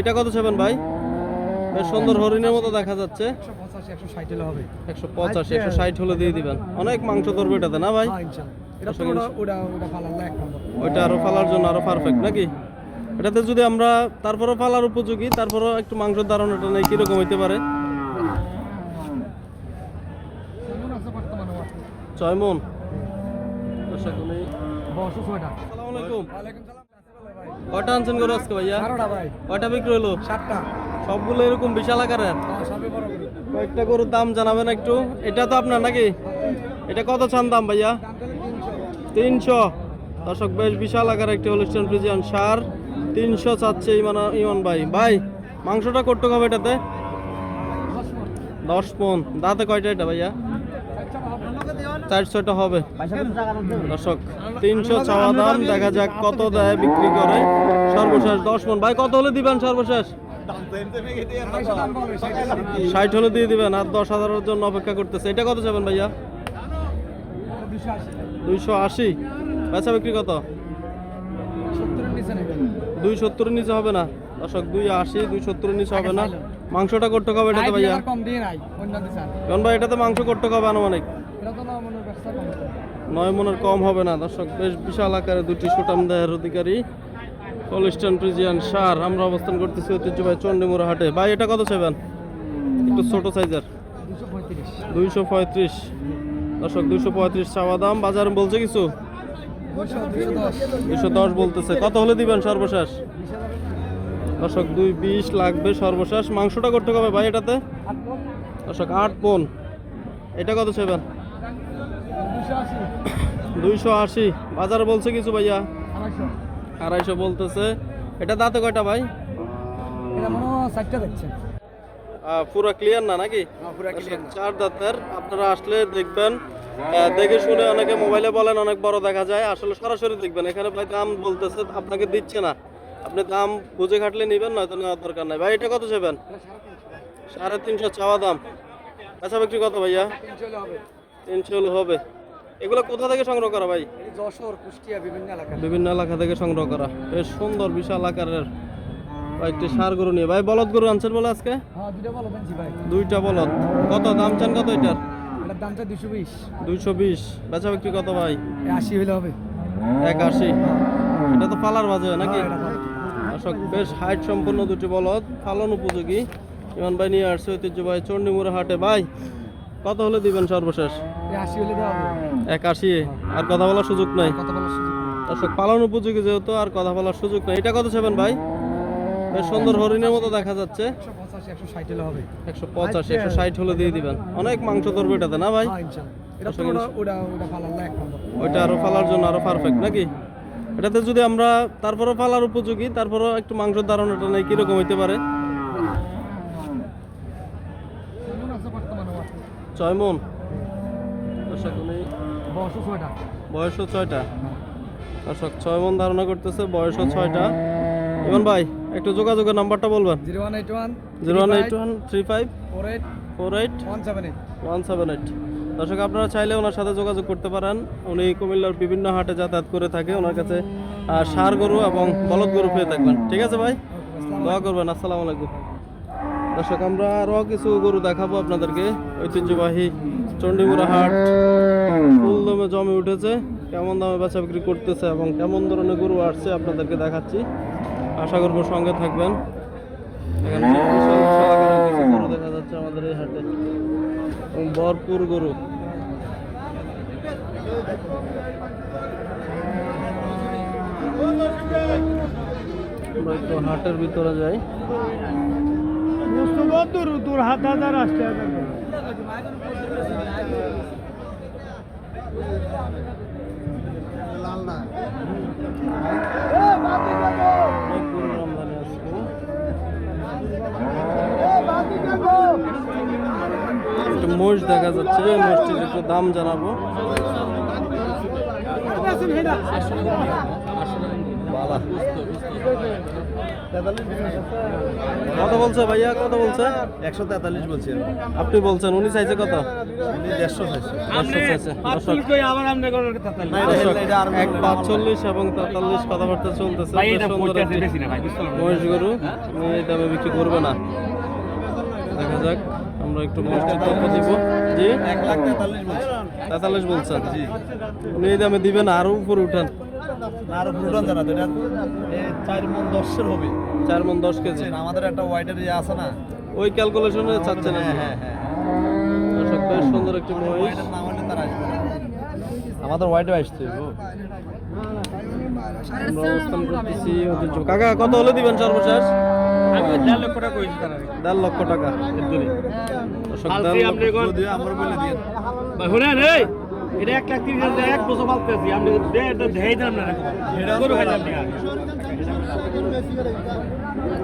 এটা কত চাবেন ভাই? বেশ সুন্দর হরিণের মতো দেখা যাচ্ছে। একশো পঁচাশি একশো ষাট হলে হবে একশো ষাট হলে দিয়ে দিবেন। অনেক মাংস ধরবে এটাতে না ভাই? হ্যাঁ ওইটা আরও ফালার জন্য আরও পারফেক্ট নাকি? এটাতে যদি আমরা তারপরও ফালার উপযোগী তারপরও একটু মাংসের ধারণাটা নেই কীরকম হইতে পারে? ছয় মন। আসসালামু আলাইকুম। কয়টা আনছেন করে আজকে ভাইয়া? কয়টা বিক্রি হলো? সাতটা। সবগুলো এরকম বিশাল আকারের? কয়েকটা গরুর দাম জানাবেন একটু। এটা তো আপনার নাকি? এটা কত চান দাম ভাইয়া? তিনশো। দর্শক বেশ বিশাল আকার একটি হলিস্টান ফ্রিজিয়ান সার। তিনশো চাচ্ছে ইমান ইমান ভাই। ভাই মাংসটা করতে হবে এটাতে? দশ পন দাঁতে কয়টা এটা ভাইয়া? হবে। চার ছয়টা হবে দর্শক তিনশো চাওয়া দাম দেখা যাক কত দেয় বিক্রি করে। সর্বশেষ দশ মন। ভাই কত হলে দিবেন সর্বশেষ? ষাট হলে দিয়ে দিবেন আর দশ হাজারের জন্য অপেক্ষা করতেছে। এটা কত যাবেন ভাইয়া? দুইশো আশি। বেচা বিক্রি কত। দুই সত্তরের নিচে হবে না। দর্শক দুই আশি দুই সত্তরের নিচে হবে না। মাংসটা করতে হবে এটাতে আই ভাইয়া কম দিয়ে নাই। কারণ ভাই এটাতে মাংস করতে হবে আনুমানিক এটা তো না মনে হয় ব্যবসা কম। নয় মনের কম হবে না দর্শক বেশ বিশাল আকারে দুটি সুটাম দেহের অধিকারী হলিস্টান প্রিজিয়ান সার আমরা অবস্থান করতেছি ঐতিহ্যবাহী চন্ডিমুড়া হাটে ভাই এটা কত চাইবেন একটু ছোট সাইজের। দুইশো পঁয়ত্রিশ দর্শক দুইশো পঁয়ত্রিশ চাওয়া দাম বাজারে বলছে কিছু। দুইশো দশ বলতেছে কত হলে দিবেন সর্বশেষ। দর্শক দুই বিশ লাগবে সর্বশেষ। মাংসটা করতে হবে ভাই এটাতে। দর্শক আট পন। এটা কত আশি। দুইশো আশি। বাজার বলছে কিছু ভাইয়া? আড়াইশো। বলতেছে। এটা দাঁতে কয়টা ভাই? পুরো ক্লিয়ার না নাকি? হ্যাঁ। চার দাঁতের। আপনারা আসলে দেখবেন দেখে শুনে অনেকে মোবাইলে বলেন অনেক বড় দেখা যায়। আসলে সরাসরি দেখবেন। এখানে ভাই দাম বলতেছে আপনাকে দিচ্ছে না। আপনি দাম বুঝে খাটলে নেবেন নয়তো নেওয়ার দরকার নাই। ভাই এটা কত চাইবেন? সাড়ে তিনশো। চাওয়া দাম। বেচা বিক্রি কত ভাইয়া? তিনশো হবে। এগুলো কোথা থেকে সংগ্রহ করা ভাই? যশোর, কুষ্টিয়া, বিভিন্ন এলাকা বিভিন্ন এলাকা থেকে সংগ্রহ করা। বেশ সুন্দর বিশাল আকারের কয়েকটি সার গরু নিয়ে। ভাই বলদ গরু আনছেন বলে আজকে? হ্যাঁ দুইটা বলদ কত? দাম চান কত এটার? দামটা দুশো বিশ। দুইশো বিশ। বেচা বিক্রি কত ভাই? আশি হলে হবে। এক আশি। এটা তো পালার বাজে নাকি? হ্যাঁ। দর্শক বেশ হাইট সম্পন্ন দুটি বলদ পালন উপযোগী। ইমান ভাই নিয়ে আসছে ঐতিহ্যবাহী চণ্ডীমুড়া হাটে। ভাই কত হলে দিবেন সর্বশেষ? এই আশি হলে দেওয়া হবে। এক আশি আর কথা বলার সুযোগ নাই। দর্শক পালন উপযোগী যেহেতু আর কথা বলার সুযোগ নাই। এটা কত চাবেন ভাই? বেশ সুন্দর হরিণের মতো দেখা যাচ্ছে। একশো পঁচাশি একশো ষাট হলে একশো একশো দিয়ে দিবেন। অনেক মাংস ধরবে এটাতে না ভাই? হ্যাঁ ওইটা আরও ফালার জন্য আরও পারফেক্ট নাকি? এটাতে যদি আমরা তারপরও ফালার উপযোগী তারপরও একটু মাংসের ধারণাটা নেই কীরকম হইতে পারে? ছয় মন। বয়সও ছয়টা। দর্শক ছয় মন ধারণা করতেছে বয়সও ছয়টা। ইমন ভাই একটু যোগাযোগের নাম্বারটা বলবেন? Zero one eight one zero one eight one three five four eight four eight one seven eight. One seven eight. দর্শক, আপনারা চাইলে ওনার সাথে যোগাযোগ করতে পারেন। উনি কুমিল্লার বিভিন্ন হাটে যাতায়াত করে থাকে। ওনার কাছে ষাঁড় গরু এবং বলদ গরু পেয়ে থাকবেন। ঠিক আছে ভাই? দোয়া করবেন। আসসালামু আলাইকুম। দর্শক, আমরা আরও কিছু গরু দেখাবো আপনাদেরকে। ঐতিহ্যবাহী চণ্ডীমুড়া হাট। ফুল দমে জমে উঠেছে। কেমন দামে বেচা বিক্রি করতেছে এবং কেমন ধরনের গরু আসছে আপনাদেরকে দেখাচ্ছি। আশা করব সঙ্গে থাকবেন। এখানে দেখা যাচ্ছে আমাদের এই হাটে। ভরপুর গরু। একটু হাটের ভিতরে যাই। দূর দূর হাত হাজার একটু মোষ দেখা যাচ্ছে মোষটির একটু দাম জানাব। কত বলছে ভাইয়া? কত বলছে? একশো তেতাল্লিশ বলছি আপনি বলছেন উনি চাইছে কত? উনি দেড়শো এক পাঁচচল্লিশ এবং তেতাল্লিশ কথাবার্তা চলতেছে। মহিষ গরু উনি দামে বিক্রি করবে না। দেখা যাক আমরা একটু তথ্য দিব। জি? এক লাখ তেতাল্লিশ বলছি। তেতাল্লিশ বলছেন। উনি এই দামে দিবেন আরও উপরে উঠান। আর ফুটন জানা তো এটা চার মন দশের হবে। চার মন দশ কেজি। আমাদের একটা ওয়াইডার ইয়ে আছে না? ওই ক্যালকুলেশনে চাচ্ছেন হ্যাঁ হ্যাঁ হ্যাঁ। দর্শক বেশ সুন্দর একটি মহিষ। না হলে তার আসবে। না। আমাদের হোয়াইটে করতেছি ঐতিহ্য কাকা কত হলে দিবেন সর্বশেষ? আমি দেড় লক্ষ টাকা কইছি তার দেড় লক্ষ টাকা। শুনেন এই এটা এক লাখ তিরিশ হাজার এক বছর আপনি দে এটা দেই না।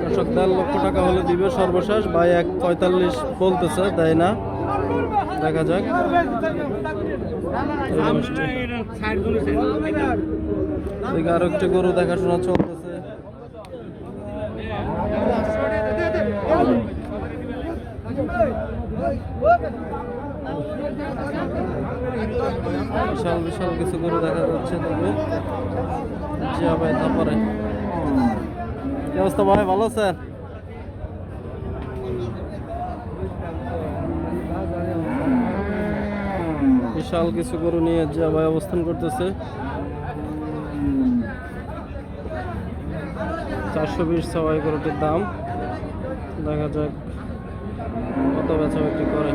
দর্শক দেড় লক্ষ টাকা হলে দিবে সর্বশেষ। ভাই এক পঁয়তাল্লিশ বলতেছে দেয় না। দেখা যাক। এদিকে আরও গরু দেখাশোনা চলতেছে। বিশাল বিশাল কিছু গরু দেখা যাচ্ছে তবে। জি ভাই তারপরে। অবস্থা ভাই, ভালো আছেন? বিশাল কিছু গরু নিয়ে ভাই অবস্থান করতেছে। চারশো বিশ সবাই গরুটির দাম। দেখা যাক কত বেচা বিক্রি করে।